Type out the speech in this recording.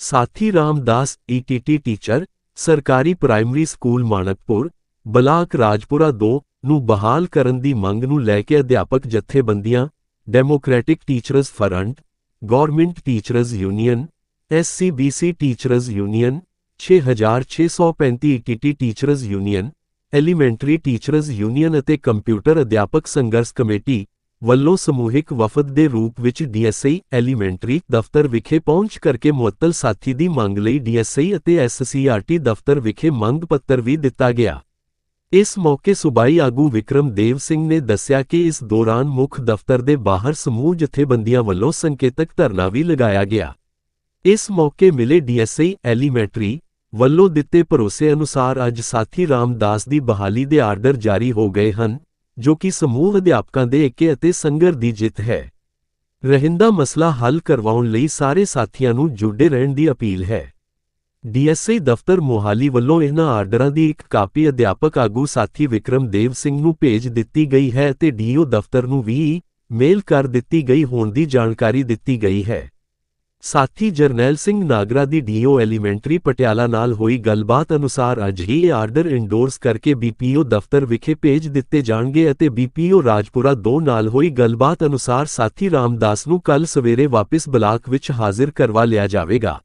ਸਾਥੀ Ramdas ETT teacher, ਸਰਕਾਰੀ primary school Manakpur, block Rajpura 2 ਨੂੰ ਬਹਾਲ ਕਰਨ ਦੀ ਮੰਗ ਨੂੰ ਲੈ ਕੇ ਅਧਿਆਪਕ ਜਥੇਬੰਦੀਆਂ, democratic teachers front government teachers union SCBC teachers union 6635 ETT teachers union, elementary teachers union ਅਤੇ ਕੰਪਿਊਟਰ ਅਧਿਆਪਕ ਸੰਘਰਸ਼ ਕਮੇਟੀ ਵੱਲੋਂ ਸਮੂਹਿਕ ਵਫਦ ਦੇ ਰੂਪ ਵਿੱਚ ਡੀਐਸਆਈ ਐਲੀਮੈਂਟਰੀ ਦਫ਼ਤਰ ਵਿਖੇ ਪਹੁੰਚ ਕਰਕੇ ਮੁਅੱਤਲ ਸਾਥੀ ਦੀ ਮੰਗ ਲਈ ਡੀਐਸਆਈ ਅਤੇ ਐਸਸੀਆਰਟੀ ਦਫ਼ਤਰ ਵਿਖੇ ਮੰਗ ਪੱਤਰ ਵੀ ਦਿੱਤਾ ਗਿਆ। ਇਸ ਮੌਕੇ ਸੁਬਾਈ ਆਗੂ ਵਿਕਰਮ ਦੇਵ ਸਿੰਘ ਨੇ ਦੱਸਿਆ ਕਿ ਇਸ ਦੌਰਾਨ ਮੁੱਖ ਦਫ਼ਤਰ ਦੇ ਬਾਹਰ ਸਮੂਹ ਜਥੇਬੰਦੀਆਂ ਵੱਲੋਂ ਸੰਕੇਤਕ ਧਰਨਾ ਵੀ ਲਗਾਇਆ ਗਿਆ। ਇਸ ਮੌਕੇ ਮਿਲੇ ਡੀਐਸਆਈ ਐਲੀਮੈਂਟਰੀ ਵੱਲੋਂ ਦਿੱਤੇ ਭਰੋਸੇ ਅਨੁਸਾਰ ਅੱਜ ਸਾਥੀ ਰਾਮਦਾਸ ਦੀ ਬਹਾਲੀ ਦੇ ਆਰਡਰ ਜਾਰੀ ਹੋ ਗਏ ਹਨ। ਜੋ ਕਿ ਸਮੂਹ ਅਧਿਆਪਕਾਂ ਦੇ ਏਕੇ ਅਤੇ ਸੰਗਰ ਦੀ ਜਿੱਤ ਹੈ। ਰਹਿੰਦਾ ਮਸਲਾ ਹੱਲ ਕਰਵਾਉਣ ਲਈ ਸਾਰੇ ਸਾਥੀਆਂ ਨੂੰ ਜੁੜੇ ਰਹਿਣ ਦੀ ਅਪੀਲ ਹੈ। ਡੀਐਸਆਈ ਦਫ਼ਤਰ ਮੋਹਾਲੀ ਵੱਲੋਂ ਇਹਨਾਂ ਆਰਡਰਾਂ ਦੀ ਇੱਕ ਕਾਪੀ ਅਧਿਆਪਕ ਆਗੂ ਸਾਥੀ ਵਿਕਰਮ ਦੇਵ ਸਿੰਘ ਨੂੰ ਭੇਜ ਦਿੱਤੀ ਗਈ ਹੈ ਅਤੇ ਡੀਓ ਦਫ਼ਤਰ ਨੂੰ ਵੀ ਮੇਲ ਕਰ ਦਿੱਤੀ ਗਈ ਹੋਣ ਦੀ ਜਾਣਕਾਰੀ ਦਿੱਤੀ ਗਈ ਹੈ। ਸਾਥੀ ਜਰਨੈਲ ਸਿੰਘ ਨਾਗਰਾ ਦੀ ਡੀਓ ਐਲੀਮੈਂਟਰੀ ਪਟਿਆਲਾ ਨਾਲ ਹੋਈ ਗੱਲਬਾਤ ਅਨੁਸਾਰ ਅੱਜ ਹੀ ਇਹ ਆਰਡਰ ਇੰਡੋਰਸ ਕਰਕੇ ਬੀਪੀਓ ਦਫ਼ਤਰ ਵਿਖੇ ਭੇਜ ਦਿੱਤੇ ਜਾਣਗੇ ਅਤੇ ਬੀਪੀਓ ਰਾਜਪੁਰਾ 2 ਨਾਲ ਹੋਈ ਗੱਲਬਾਤ ਅਨੁਸਾਰ ਸਾਥੀ ਰਾਮਦਾਸ ਨੂੰ ਕੱਲ ਸਵੇਰੇ ਵਾਪਿਸ ਬਲਾਕ ਵਿੱਚ ਹਾਜ਼ਰ ਕਰਵਾ ਲਿਆ ਜਾਵੇਗਾ।